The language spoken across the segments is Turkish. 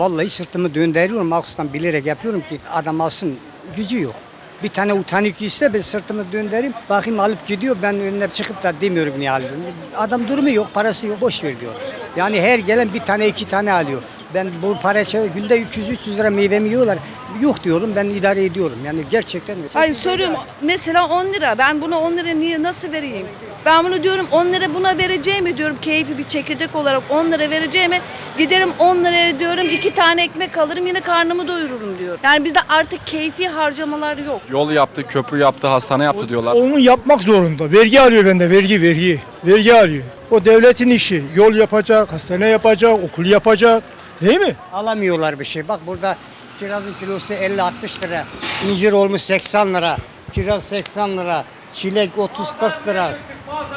Vallahi sırtımı döndürüyorum. Maksattan bilerek yapıyorum ki adam alsın gücü yok. Bir tane utanik ise ben sırtımı döndüreyim. Bakayım alıp gidiyor. Ben önüne çıkıp da demiyorum niye aldın. Adam durumu yok, parası yok. Boş ver diyor. Yani her gelen bir tane iki tane alıyor. Ben bu para günde 300-300 lira meyvemi yiyorlar. Yok diyorum ben idare ediyorum. Yani gerçekten. Hayır soruyorum mesela 10 lira ben bunu 10 lira niye nasıl vereyim? Ben bunu diyorum 10 lira buna vereceğimi diyorum keyfi bir çekirdek olarak 10 lira vereceğimi giderim 10 liraya diyorum iki tane ekmek alırım yine karnımı doyururum diyor. Yani bizde artık keyfi harcamalar yok. Yol yaptı, köprü yaptı, hastane yaptı diyorlar. Onu yapmak zorunda. Vergi alıyor bende vergi vergi. Vergi alıyor. O devletin işi. Yol yapacak, hastane yapacak, okul yapacak. Değil mi? Alamıyorlar bir şey. Bak burada kirazın kilosu 50-60 lira. İncir olmuş 80 lira. Kiraz 80 lira. Çilek 30-40 lira.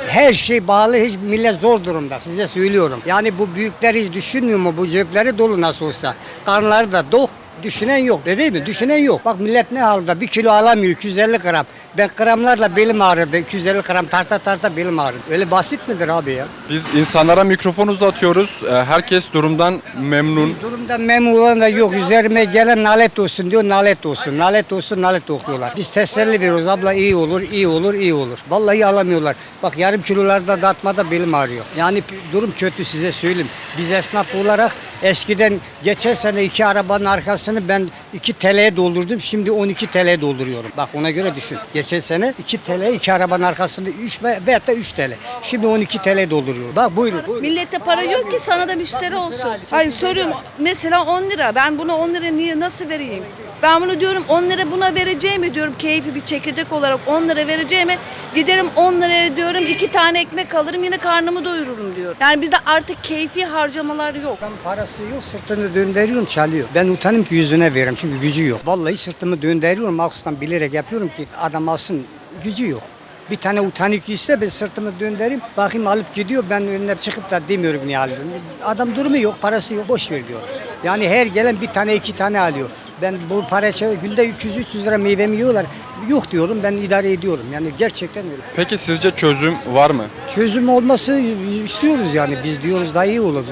Her şey bağlı hiç millet zor durumda size söylüyorum. Yani bu büyükler hiç düşünmüyor mu bu cepleri dolu nasıl olsa. Karnları da dok. Düşünen yok değil mi? Düşünen yok. Bak millet ne halde? Bir kilo alamıyor 250 gram. Ben gramlarla belim ağrıdı. 250 gram tarta tarta belim ağrıdı. Öyle basit midir abi ya? Biz insanlara mikrofon uzatıyoruz. Ee, Herkes durumdan memnun. Durumda memnun olan da yok. Üzerime gelen nalet olsun diyor. Nalet olsun. Nalet olsun. Nalet okuyorlar. Biz teselli veriyoruz. Abla iyi olur, iyi olur, iyi olur. Vallahi alamıyorlar. Bak yarım kilolarda dağıtmada belim ağrıyor. Yani durum kötü size söyleyeyim. Biz esnaf olarak eskiden geçen sene iki arabanın arkasını ben 2 TL'ye doldurdum. Şimdi 12 TL'ye dolduruyorum. Bak ona göre düşün. Geçen sene 2 TL iki arabanın arkasında 3 ve veyahut da 3 TL. Şimdi 12 TL dolduruyorum. Bak buyurun. buyurun. Millette para yok ki sana da müşteri olsun. Hayır soruyorum mesela 10 lira ben bunu 10 lira niye nasıl vereyim? Ben bunu diyorum 10 lira buna vereceğimi diyorum keyfi bir çekirdek olarak 10 lira vereceğimi giderim 10 liraya diyorum iki tane ekmek alırım yine karnımı doyururum diyor. Yani bizde artık keyfi harcamalar yok. Parası yok sırtını döndürüyorum çalıyor. Ben utanım ki yüzüne veririm çünkü gücü yok. Vallahi sırtımı döndürüyorum maksattan bilerek yapıyorum ki adam alsın gücü yok. Bir tane utanik ise ben sırtımı döndüreyim. Bakayım alıp gidiyor ben önüne çıkıp da demiyorum niye aldın. Adam durumu yok parası yok boş ver diyor. Yani her gelen bir tane iki tane alıyor. Ben bu para günde 300-300 lira meyvemi yiyorlar. Yok diyorum ben idare ediyorum. Yani gerçekten öyle. Peki sizce çözüm var mı? Çözüm olması istiyoruz yani biz diyoruz daha iyi olur.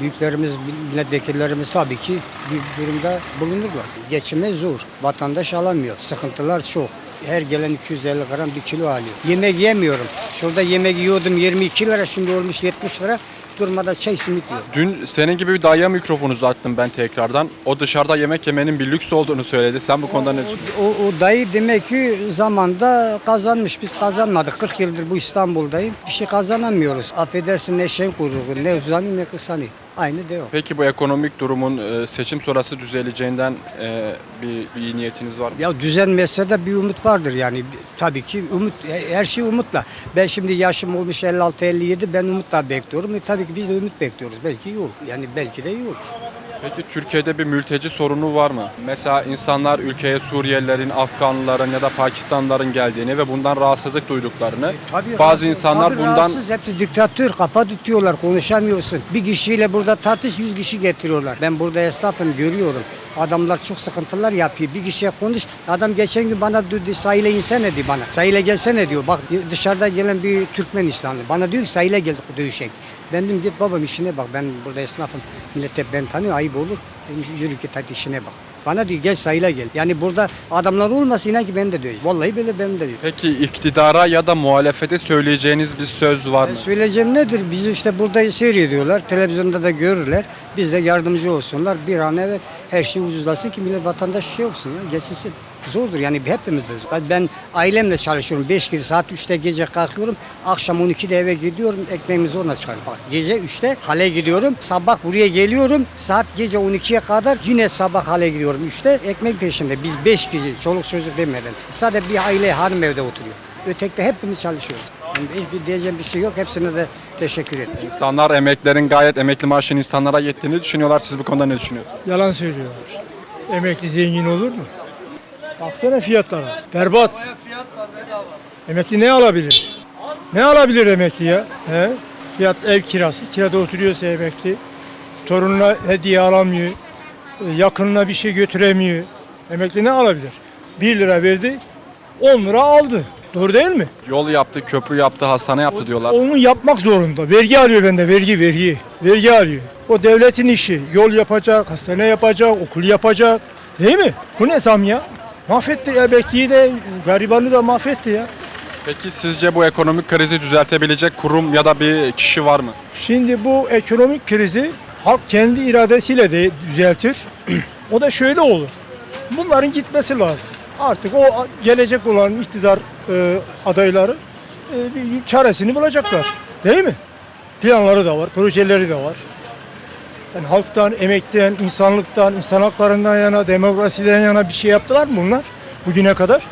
Büyüklerimiz, milletvekillerimiz tabii ki bir durumda bulunurlar. Geçime zor. Vatandaş alamıyor. Sıkıntılar çok. Her gelen 250 gram bir kilo alıyor. Yemek yemiyorum. Şurada yemek yiyordum 22 lira şimdi olmuş 70 lira. Durmadan çay simit yiyorum. Dün senin gibi bir dayıya mikrofon uzattım ben tekrardan. O dışarıda yemek yemenin bir lüks olduğunu söyledi. Sen bu konuda ne düşünüyorsun? O, o dayı demek ki zamanda kazanmış. Biz kazanmadık. 40 yıldır bu İstanbul'dayım. Bir şey kazanamıyoruz. Affedersin ne şeyin kuyruğu, ne uzanı ne kısanı. Aynı devam. Peki bu ekonomik durumun e, seçim sonrası düzeleceğinden e, bir, bir iyi niyetiniz var mı? Ya düzelmese de bir umut vardır yani. Tabii ki umut, her şey umutla. Ben şimdi yaşım olmuş 56-57 ben umutla bekliyorum. E tabii ki biz de umut bekliyoruz. Belki iyi olur. Yani belki de iyi olur. Peki Türkiye'de bir mülteci sorunu var mı? Mesela insanlar ülkeye Suriyelilerin, Afganlıların ya da Pakistanlıların geldiğini ve bundan rahatsızlık duyduklarını, Tabii bazı rahatsız- insanlar tabii bundan rahatsız, hepsi diktatör kafa tutuyorlar konuşamıyorsun. Bir kişiyle burada tartış 100 kişi getiriyorlar. Ben burada esnafım görüyorum. Adamlar çok sıkıntılar yapıyor. Bir kişiye konuş. Adam geçen gün bana dedi sahile insene dedi bana. Sahile gelsene diyor. Bak dışarıda gelen bir Türkmen İslamlı. Bana diyor ki sahile gel dövüşek. Ben dedim git babam işine bak. Ben burada esnafım. Millet hep beni tanıyor. Ayıp olur. Dedim, yürü git hadi işine bak. Bana diyor gel sahile gel. Yani burada adamlar olmasa inan ki ben de diyor. Vallahi böyle ben de diyor. Peki iktidara ya da muhalefete söyleyeceğiniz bir söz var mı? E, Söyleyeceğim nedir? Bizi işte burada seyrediyorlar. Televizyonda da görürler. Biz de yardımcı olsunlar. Bir an evvel her şey ucuzlasın ki millet vatandaş şey olsun ya. Geçilsin. Zordur yani hepimiz de zor. Ben- ailemle çalışıyorum. 5 gibi saat 3'te gece kalkıyorum. Akşam 12'de eve gidiyorum. Ekmeğimizi ona çıkarıyorum. Bak gece 3'te hale gidiyorum. Sabah buraya geliyorum. Saat gece 12'ye kadar yine sabah hale gidiyorum. 3'te ekmek peşinde. Biz 5 kişi çoluk çocuk demeden. Sadece bir aile hanım evde oturuyor. Ötekte hepimiz çalışıyoruz. Hiçbir diyeceğim bir şey yok. Hepsine de teşekkür ederim. İnsanlar emeklerin gayet emekli maaşının insanlara yettiğini düşünüyorlar. Siz bu konuda ne düşünüyorsunuz? Yalan söylüyorlar. Emekli zengin olur mu? Baksana fiyatlara. Berbat. Emekli ne alabilir? Ne alabilir emekli ya? He? Fiyat ev kirası. Kirada oturuyorsa emekli. Torununa hediye alamıyor. Yakınına bir şey götüremiyor. Emekli ne alabilir? 1 lira verdi. 10 lira aldı. Doğru değil mi? Yol yaptı, köprü yaptı, hastane yaptı diyorlar. Onu yapmak zorunda. Vergi alıyor bende vergi vergi. Vergi alıyor. O devletin işi. Yol yapacak, hastane yapacak, okul yapacak. Değil mi? Bu ne zam ya? Mahvetti ya bekliyi de garibanı da mahvetti ya. Peki sizce bu ekonomik krizi düzeltebilecek kurum ya da bir kişi var mı? Şimdi bu ekonomik krizi halk kendi iradesiyle de düzeltir. o da şöyle olur. Bunların gitmesi lazım. Artık o gelecek olan iktidar e, adayları e, bir çaresini bulacaklar. Değil mi? Planları da var, projeleri de var. Yani halktan, emekten, insanlıktan, insan haklarından yana, demokrasiden yana bir şey yaptılar mı bunlar bugüne kadar?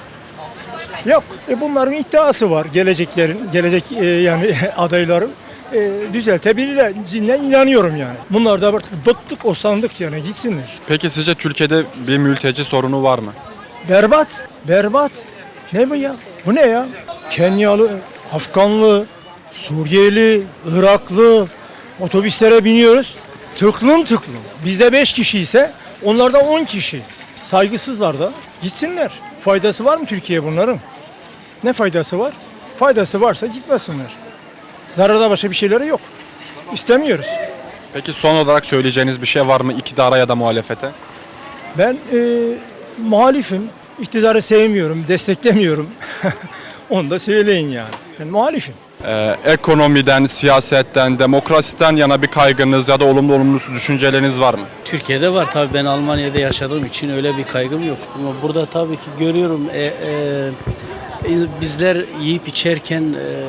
Yok. E bunların iddiası var geleceklerin, gelecek e, yani adayların e, düzeltebilirler. inanıyorum yani. Bunlar da artık bıktık, osandık yani gitsinler. Peki sizce Türkiye'de bir mülteci sorunu var mı? Berbat, berbat. Ne bu ya? Bu ne ya? Kenyalı, Afganlı, Suriyeli, Iraklı otobüslere biniyoruz. Tıklım tıklım. Bizde 5 kişi ise onlarda 10 kişi. Saygısızlar da gitsinler. Faydası var mı Türkiye bunların? Ne faydası var? Faydası varsa gitmesinler. Zararda başka bir şeyleri yok. İstemiyoruz. Peki son olarak söyleyeceğiniz bir şey var mı iktidara ya da muhalefete? Ben e, muhalifim. İktidarı sevmiyorum, desteklemiyorum. Onu da söyleyin yani. Ben muhalifim. Ee, ekonomiden, siyasetten, demokrasiden yana bir kaygınız ya da olumlu olumsuz düşünceleriniz var mı? Türkiye'de var tabii ben Almanya'da yaşadığım için öyle bir kaygım yok. Ama burada tabii ki görüyorum e, e, bizler yiyip içerken e,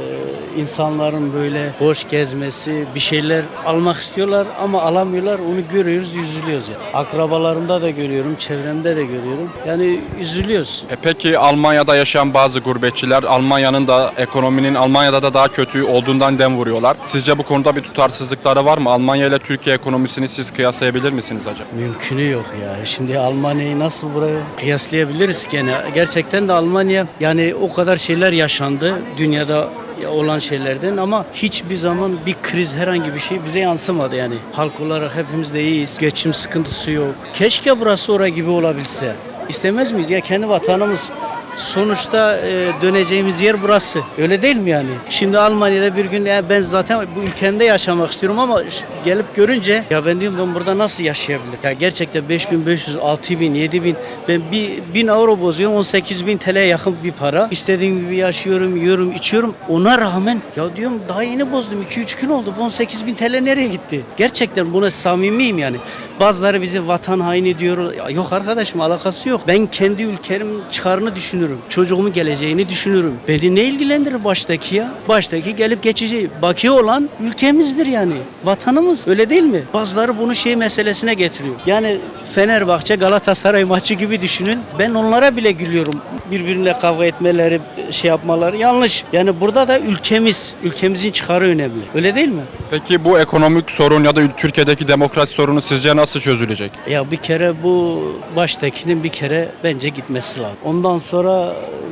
insanların böyle boş gezmesi, bir şeyler almak istiyorlar ama alamıyorlar. Onu görüyoruz, üzülüyoruz. Yani. Akrabalarımda da görüyorum, çevremde de görüyorum. Yani üzülüyoruz. E peki Almanya'da yaşayan bazı gurbetçiler Almanya'nın da ekonominin Almanya'da da daha kötü olduğundan dem vuruyorlar. Sizce bu konuda bir tutarsızlıkları var mı? Almanya ile Türkiye ekonomisini siz kıyaslayabilir misiniz acaba? Mümkünü yok ya. Şimdi Almanya'yı nasıl buraya kıyaslayabiliriz gene? Gerçekten de Almanya yani o kadar şeyler yaşandı dünyada olan şeylerden ama hiçbir zaman bir kriz herhangi bir şey bize yansımadı yani. Halk olarak hepimiz de iyiyiz. Geçim sıkıntısı yok. Keşke burası oraya gibi olabilse. İstemez miyiz? Ya kendi vatanımız sonuçta e, döneceğimiz yer burası. Öyle değil mi yani? Şimdi Almanya'da bir gün ya ben zaten bu ülkemde yaşamak istiyorum ama gelip görünce ya ben diyorum ben burada nasıl yaşayabilirim? Ya gerçekten 5500, 6000, 7000 ben bir 1000 euro bozuyorum 18000 TL'ye yakın bir para. İstediğim gibi yaşıyorum, yiyorum, içiyorum. Ona rağmen ya diyorum daha yeni bozdum 2-3 gün oldu. Bu 18000 TL nereye gitti? Gerçekten buna samimiyim yani. Bazıları bizi vatan haini diyor. Ya Yok arkadaşım alakası yok. Ben kendi ülkemin çıkarını düşünürüm. Çocuğumun geleceğini düşünürüm. Beni ne ilgilendirir baştaki ya? Baştaki gelip geçici. Baki olan ülkemizdir yani. Vatanımız. Öyle değil mi? Bazıları bunu şey meselesine getiriyor. Yani Fenerbahçe Galatasaray maçı gibi düşünün. Ben onlara bile gülüyorum. Birbirine kavga etmeleri, şey yapmaları yanlış. Yani burada da ülkemiz, ülkemizin çıkarı önemli. Öyle değil mi? Peki bu ekonomik sorun ya da Türkiye'deki demokrasi sorunu sizce nasıl çözülecek? Ya bir kere bu baştakinin bir kere bence gitmesi lazım. Ondan sonra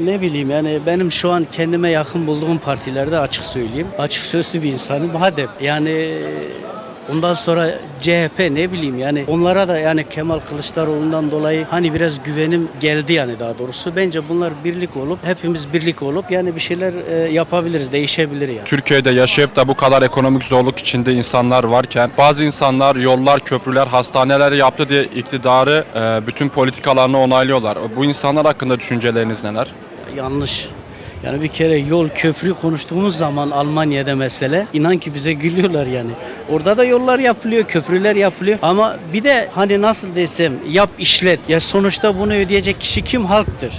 ne bileyim yani benim şu an kendime yakın bulduğum partilerde açık söyleyeyim. Açık sözlü bir insanım. Hadep. Yani Ondan sonra CHP ne bileyim yani onlara da yani Kemal Kılıçdaroğlu'ndan dolayı hani biraz güvenim geldi yani daha doğrusu. Bence bunlar birlik olup hepimiz birlik olup yani bir şeyler e, yapabiliriz, değişebilir yani. Türkiye'de yaşayıp da bu kadar ekonomik zorluk içinde insanlar varken bazı insanlar yollar, köprüler, hastaneler yaptı diye iktidarı e, bütün politikalarını onaylıyorlar. Bu insanlar hakkında düşünceleriniz neler? yanlış. Yani bir kere yol köprü konuştuğumuz zaman Almanya'da mesele inan ki bize gülüyorlar yani. Orada da yollar yapılıyor, köprüler yapılıyor ama bir de hani nasıl desem yap işlet. Ya sonuçta bunu ödeyecek kişi kim? Halktır.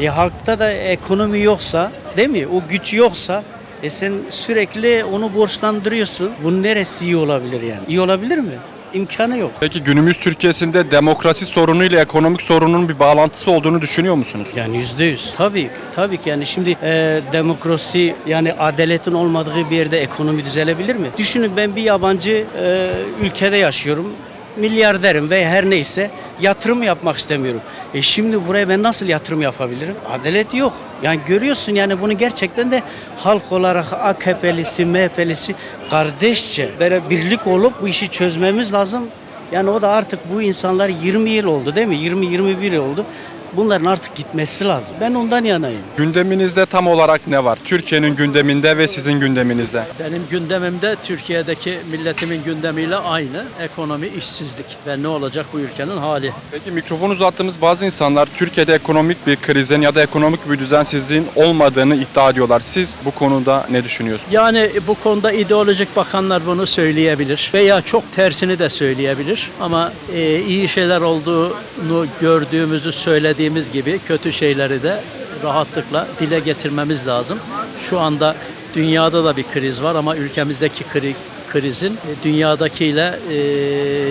E halkta da ekonomi yoksa değil mi? O güç yoksa e sen sürekli onu borçlandırıyorsun. Bunun neresi iyi olabilir yani? İyi olabilir mi? İmkanı yok. Peki günümüz Türkiye'sinde demokrasi sorunu ile ekonomik sorunun bir bağlantısı olduğunu düşünüyor musunuz? Yani yüzde yüz. Tabii, tabii ki yani şimdi e, demokrasi yani adaletin olmadığı bir yerde ekonomi düzelebilir mi? Düşünün ben bir yabancı e, ülkede yaşıyorum. Milyarderim ve her neyse yatırım yapmak istemiyorum. E şimdi buraya ben nasıl yatırım yapabilirim? Adalet yok. Yani görüyorsun yani bunu gerçekten de halk olarak AKP'lisi, MHP'lisi kardeşçe böyle birlik olup bu işi çözmemiz lazım. Yani o da artık bu insanlar 20 yıl oldu değil mi? 20-21 yıl oldu. Bunların artık gitmesi lazım. Ben ondan yanayım. Gündeminizde tam olarak ne var? Türkiye'nin gündeminde ve sizin gündeminizde. Benim gündemimde Türkiye'deki milletimin gündemiyle aynı. Ekonomi, işsizlik ve ne olacak bu ülkenin hali. Peki mikrofon uzattığımız bazı insanlar Türkiye'de ekonomik bir krizin ya da ekonomik bir düzensizliğin olmadığını iddia ediyorlar. Siz bu konuda ne düşünüyorsunuz? Yani bu konuda ideolojik bakanlar bunu söyleyebilir veya çok tersini de söyleyebilir. Ama e, iyi şeyler olduğunu gördüğümüzü söylediğimiz gibi kötü şeyleri de rahatlıkla dile getirmemiz lazım. Şu anda dünyada da bir kriz var ama ülkemizdeki kri- krizin e, dünyadakiyle e,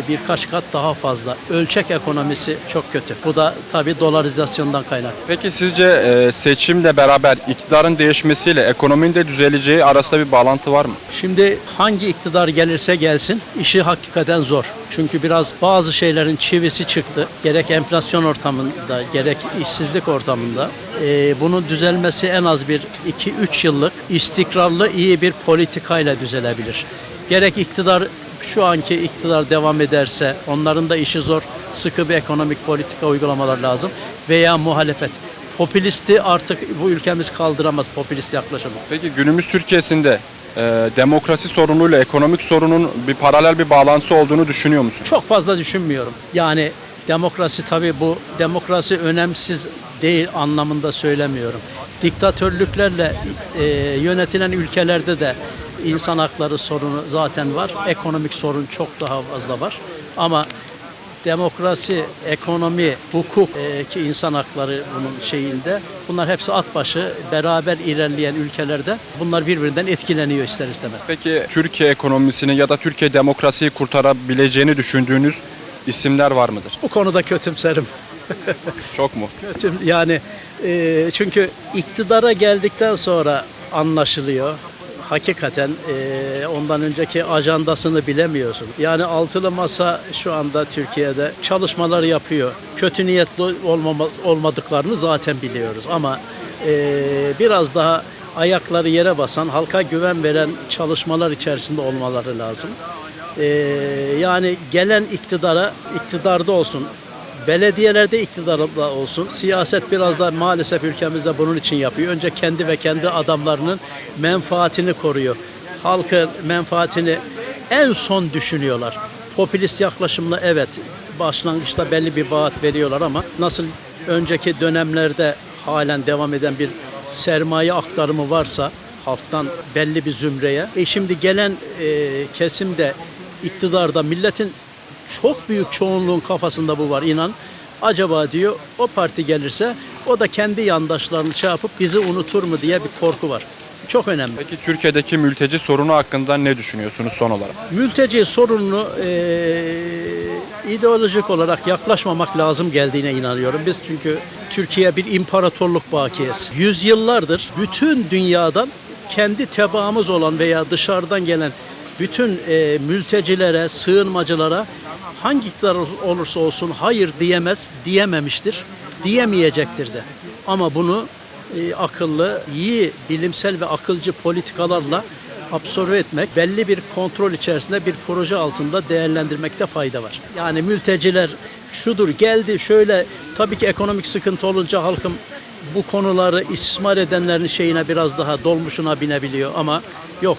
birkaç kat daha fazla. Ölçek ekonomisi çok kötü. Bu da tabii dolarizasyondan kaynaklı. Peki sizce e, seçimle beraber iktidarın değişmesiyle ekonominin de düzeleceği arasında bir bağlantı var mı? Şimdi hangi iktidar gelirse gelsin işi hakikaten zor. Çünkü biraz bazı şeylerin çivisi çıktı. Gerek enflasyon ortamında gerek işsizlik ortamında. Ee, bunun düzelmesi en az bir 2-3 yıllık istikrarlı iyi bir politikayla düzelebilir. Gerek iktidar şu anki iktidar devam ederse onların da işi zor. Sıkı bir ekonomik politika uygulamalar lazım. Veya muhalefet. Popülisti artık bu ülkemiz kaldıramaz popülist yaklaşımı. Peki günümüz Türkiye'sinde e, demokrasi sorunuyla ekonomik sorunun bir paralel bir bağlantısı olduğunu düşünüyor musun? Çok fazla düşünmüyorum. Yani demokrasi tabii bu demokrasi önemsiz değil anlamında söylemiyorum. Diktatörlüklerle e, yönetilen ülkelerde de insan hakları sorunu zaten var. Ekonomik sorun çok daha fazla var. Ama demokrasi, ekonomi, hukuk e, ki insan hakları bunun şeyinde bunlar hepsi at başı beraber ilerleyen ülkelerde bunlar birbirinden etkileniyor ister istemez. Peki Türkiye ekonomisini ya da Türkiye demokrasiyi kurtarabileceğini düşündüğünüz isimler var mıdır? Bu konuda kötümserim. Çok mu? Kötü yani e, çünkü iktidara geldikten sonra anlaşılıyor. Hakikaten e, ondan önceki ajandasını bilemiyorsun. Yani altılı masa şu anda Türkiye'de çalışmalar yapıyor. Kötü niyetli olmama, olmadıklarını zaten biliyoruz ama e, biraz daha ayakları yere basan, halka güven veren çalışmalar içerisinde olmaları lazım. E, yani gelen iktidara iktidarda olsun, Belediyelerde iktidarda olsun. Siyaset biraz da maalesef ülkemizde bunun için yapıyor. Önce kendi ve kendi adamlarının menfaatini koruyor. Halkın menfaatini en son düşünüyorlar. Popülist yaklaşımla evet başlangıçta belli bir vaat veriyorlar ama nasıl önceki dönemlerde halen devam eden bir sermaye aktarımı varsa halktan belli bir zümreye. E şimdi gelen e, kesimde iktidarda milletin çok büyük çoğunluğun kafasında bu var inan. Acaba diyor o parti gelirse o da kendi yandaşlarını çarpıp bizi unutur mu diye bir korku var. Çok önemli. Peki Türkiye'deki mülteci sorunu hakkında ne düşünüyorsunuz son olarak? Mülteci sorununu eee, ideolojik olarak yaklaşmamak lazım geldiğine inanıyorum. Biz çünkü Türkiye bir imparatorluk bakiyesi. Yüzyıllardır bütün dünyadan kendi tebaamız olan veya dışarıdan gelen bütün eee, mültecilere, sığınmacılara hangi iktidar olursa olsun hayır diyemez, diyememiştir, diyemeyecektir de. Ama bunu e, akıllı, iyi, bilimsel ve akılcı politikalarla absorbe etmek, belli bir kontrol içerisinde bir proje altında değerlendirmekte fayda var. Yani mülteciler şudur geldi şöyle tabii ki ekonomik sıkıntı olunca halkım bu konuları istismar edenlerin şeyine biraz daha dolmuşuna binebiliyor ama yok.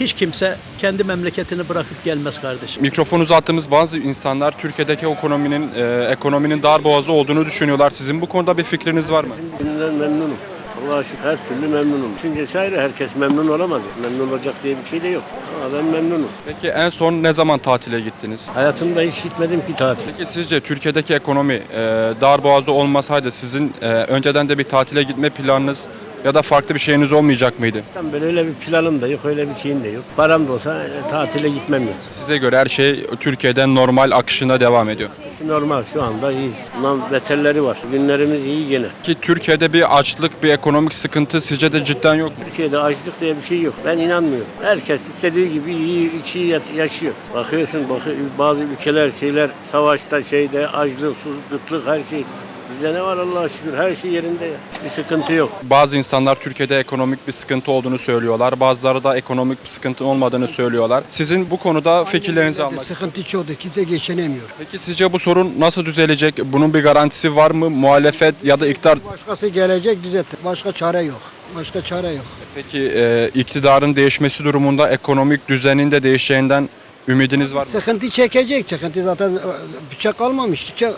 Hiç kimse kendi memleketini bırakıp gelmez kardeşim. Mikrofon uzattığımız bazı insanlar Türkiye'deki ekonominin e, ekonominin dar boğazda olduğunu düşünüyorlar. Sizin bu konuda bir fikriniz var mı? Günümden memnunum. Allah'a şükür her türlü memnunum. Düşüncesi ayrı herkes memnun olamaz. Memnun olacak diye bir şey de yok. Ama ben memnunum. Peki en son ne zaman tatile gittiniz? Hayatımda hiç gitmedim ki tatil. Peki sizce Türkiye'deki ekonomi e, dar boğazda olmasaydı sizin e, önceden de bir tatile gitme planınız ya da farklı bir şeyiniz olmayacak mıydı? Tam böyle öyle bir planım da yok, öyle bir şeyim de yok. Param da olsa e, tatile gitmem yok. Size göre her şey Türkiye'den normal akışına devam ediyor. Şu normal şu anda iyi. Bundan beterleri var. Günlerimiz iyi gene. Ki Türkiye'de bir açlık, bir ekonomik sıkıntı sizce de cidden yok mu? Türkiye'de açlık diye bir şey yok. Ben inanmıyorum. Herkes istediği gibi iyi, yat- yaşıyor. Bakıyorsun bakı- bazı ülkeler şeyler savaşta şeyde açlık, susuzluk her şey. Bizde ne var Allah'a şükür her şey yerinde ya. Hiçbir sıkıntı yok. Bazı insanlar Türkiye'de ekonomik bir sıkıntı olduğunu söylüyorlar. Bazıları da ekonomik bir sıkıntı olmadığını söylüyorlar. Sizin bu konuda fikirlerinizi almak Sıkıntı çoktu. Kimse geçinemiyor. Peki sizce bu sorun nasıl düzelecek? Bunun bir garantisi var mı? Muhalefet ya da iktidar Başkası gelecek düzeltir. Başka çare yok. Başka çare yok. Peki e, iktidarın değişmesi durumunda ekonomik düzenin de değişeceğinden ümidiniz var mı? Sıkıntı çekecek. Sıkıntı zaten e, bıçak almamış. Bıçak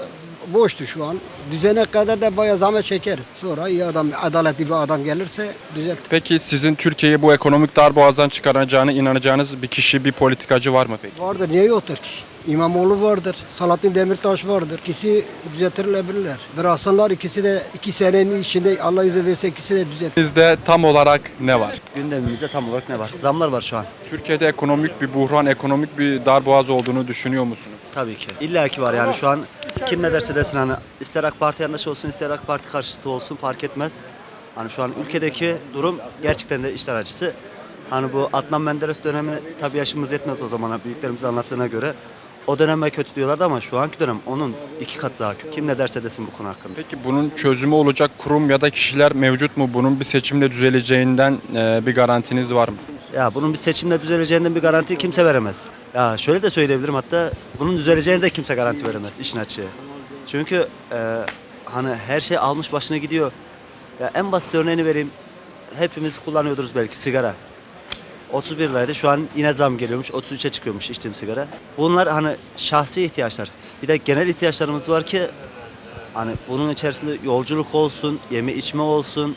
boştu şu an. Düzene kadar da bayağı zahmet çekeriz. Sonra iyi adam, adaletli bir adam gelirse düzeltir. Peki sizin Türkiye'yi bu ekonomik darboğazdan çıkaracağını inanacağınız bir kişi, bir politikacı var mı peki? Vardır. Niye yoktur ki? İmamoğlu vardır. Salahattin Demirtaş vardır. İkisi düzeltilebilirler. Bıraksanlar ikisi de iki senenin içinde Allah izin verirse ikisi de düzeltir. Bizde tam olarak ne var? Gündemimizde tam olarak ne var? Zamlar var şu an. Türkiye'de ekonomik bir buhran, ekonomik bir darboğaz olduğunu düşünüyor musunuz? Tabii ki. İlla ki var yani şu an kim ne derse desin hani ister AK Parti yandaşı olsun ister AK Parti karşıtı olsun fark etmez. Hani şu an ülkedeki durum gerçekten de işler acısı. Hani bu Adnan Menderes dönemi tabii yaşımız yetmez o zamana büyüklerimizin anlattığına göre. O döneme kötü diyorlardı ama şu anki dönem onun iki kat daha kötü. Kim ne derse desin bu konu hakkında. Peki bunun çözümü olacak kurum ya da kişiler mevcut mu? Bunun bir seçimle düzeleceğinden e, bir garantiniz var mı? Ya bunun bir seçimle düzeleceğinden bir garanti kimse veremez. Ya şöyle de söyleyebilirim hatta bunun düzeleceğine de kimse garanti veremez işin açığı. Çünkü e, hani her şey almış başına gidiyor. Ya en basit örneğini vereyim. Hepimiz kullanıyoruz belki sigara. 31 liraydı şu an yine zam geliyormuş 33'e çıkıyormuş içtiğim sigara. Bunlar hani şahsi ihtiyaçlar. Bir de genel ihtiyaçlarımız var ki hani bunun içerisinde yolculuk olsun, yeme içme olsun,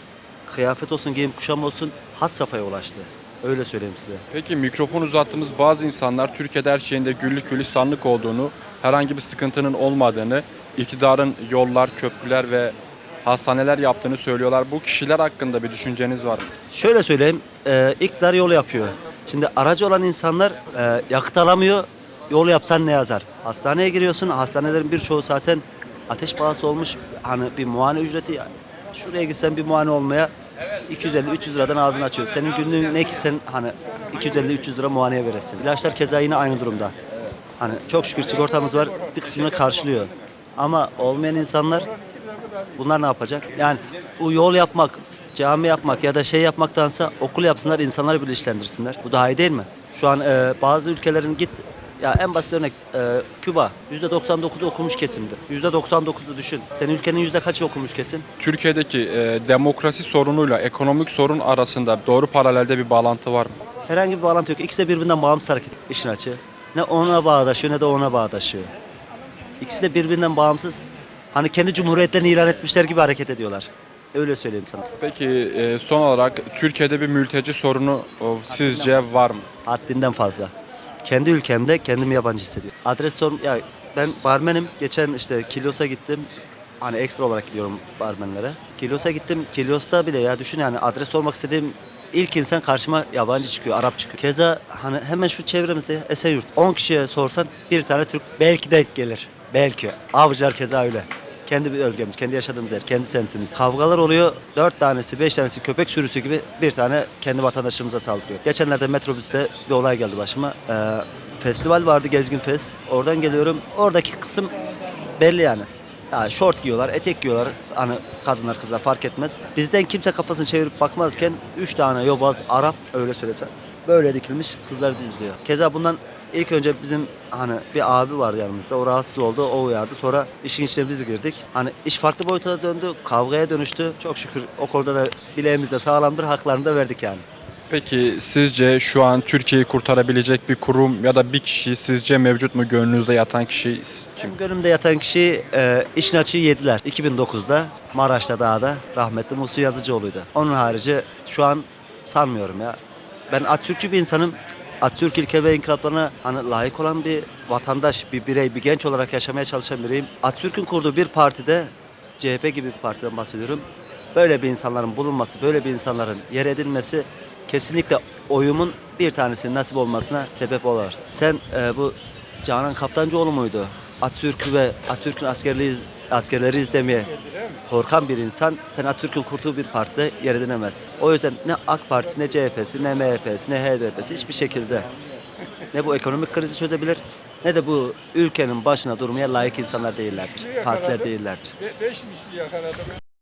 kıyafet olsun, giyim kuşam olsun hat safhaya ulaştı. Öyle söyleyeyim size. Peki mikrofon uzattığımız bazı insanlar Türkiye'de her şeyinde güllük gülistanlık olduğunu, herhangi bir sıkıntının olmadığını, iktidarın yollar, köprüler ve hastaneler yaptığını söylüyorlar. Bu kişiler hakkında bir düşünceniz var mı? Şöyle söyleyeyim, e, iktidar yol yapıyor. Şimdi aracı olan insanlar e, yakıt alamıyor, yol yapsan ne yazar? Hastaneye giriyorsun, hastanelerin birçoğu zaten ateş pahası olmuş. Hani bir muayene ücreti, şuraya gitsen bir muayene olmaya 250-300 liradan ağzını açıyor. Senin günlüğün ne ki sen hani 250-300 lira muayeneye veresin. İlaçlar keza yine aynı durumda. Hani çok şükür sigortamız var, bir kısmını karşılıyor. Ama olmayan insanlar Bunlar ne yapacak? Yani bu yol yapmak, cami yapmak ya da şey yapmaktansa okul yapsınlar, insanları bilinçlendirsinler. Bu daha iyi değil mi? Şu an e, bazı ülkelerin git ya en basit örnek e, Küba %99'u okumuş kesimdir. %99'u düşün. Senin ülkenin yüzde kaçı okumuş kesim? Türkiye'deki e, demokrasi sorunuyla ekonomik sorun arasında doğru paralelde bir bağlantı var mı? Herhangi bir bağlantı yok. İkisi de birbirinden bağımsız hareket işin açığı. Ne ona bağdaşıyor ne de ona bağdaşıyor. İkisi de birbirinden bağımsız. Hani kendi cumhuriyetlerini ilan etmişler gibi hareket ediyorlar. Öyle söyleyeyim sana. Peki e, son olarak Türkiye'de bir mülteci sorunu o, sizce var mı? Haddinden fazla. Kendi ülkemde kendimi yabancı hissediyorum. Adres sor ya ben barmenim. Geçen işte Kilyos'a gittim. Hani ekstra olarak gidiyorum barmenlere. Kilyos'a gittim. Kilyos'ta bile ya düşün yani adres sormak istediğim ilk insan karşıma yabancı çıkıyor, Arap çıkıyor. Keza hani hemen şu çevremizde Esenyurt. 10 kişiye sorsan bir tane Türk belki denk gelir. Belki. Avcılar keza öyle. Kendi bir bölgemiz, kendi yaşadığımız yer, kendi semtimiz. Kavgalar oluyor. Dört tanesi, beş tanesi köpek sürüsü gibi bir tane kendi vatandaşımıza saldırıyor. Geçenlerde metrobüste bir olay geldi başıma. Ee, festival vardı, Gezgin Fest. Oradan geliyorum. Oradaki kısım belli yani. Ya şort giyiyorlar, etek giyiyorlar. Hani kadınlar, kızlar fark etmez. Bizden kimse kafasını çevirip bakmazken üç tane yobaz Arap öyle söyleyeyim Böyle dikilmiş kızlar izliyor. Keza bundan ilk önce bizim hani bir abi vardı yanımızda. O rahatsız oldu, o uyardı. Sonra işin içine biz girdik. Hani iş farklı boyuta döndü, kavgaya dönüştü. Çok şükür o konuda da bileğimiz de sağlamdır, haklarını da verdik yani. Peki sizce şu an Türkiye'yi kurtarabilecek bir kurum ya da bir kişi sizce mevcut mu gönlünüzde yatan kişi kim? Gönlümde yatan kişi e, işin açığı yediler. 2009'da Maraş'ta dağda rahmetli Musu Yazıcıoğlu'ydu. Onun harici şu an sanmıyorum ya. Ben Atatürkçü bir insanım. Atatürk ilke ve inkılaplarına hani layık olan bir vatandaş, bir birey, bir genç olarak yaşamaya çalışan biriyim. Atatürk'ün kurduğu bir partide, CHP gibi bir partiden bahsediyorum. Böyle bir insanların bulunması, böyle bir insanların yer edilmesi kesinlikle oyumun bir tanesinin nasip olmasına sebep olur. Sen e, bu Canan Kaftancıoğlu muydu? Atatürk'ü ve Atatürk'ün askerliği, askerleri izlemeye korkan bir insan sen Atatürk'ün kurduğu bir partide yer edinemezsin. O yüzden ne AK Partisi, ne CHP'si, ne MHP'si, ne HDP'si hiçbir şekilde ne bu ekonomik krizi çözebilir ne de bu ülkenin başına durmaya layık insanlar değillerdir. Partiler değillerdir. Beş misli yakaladım.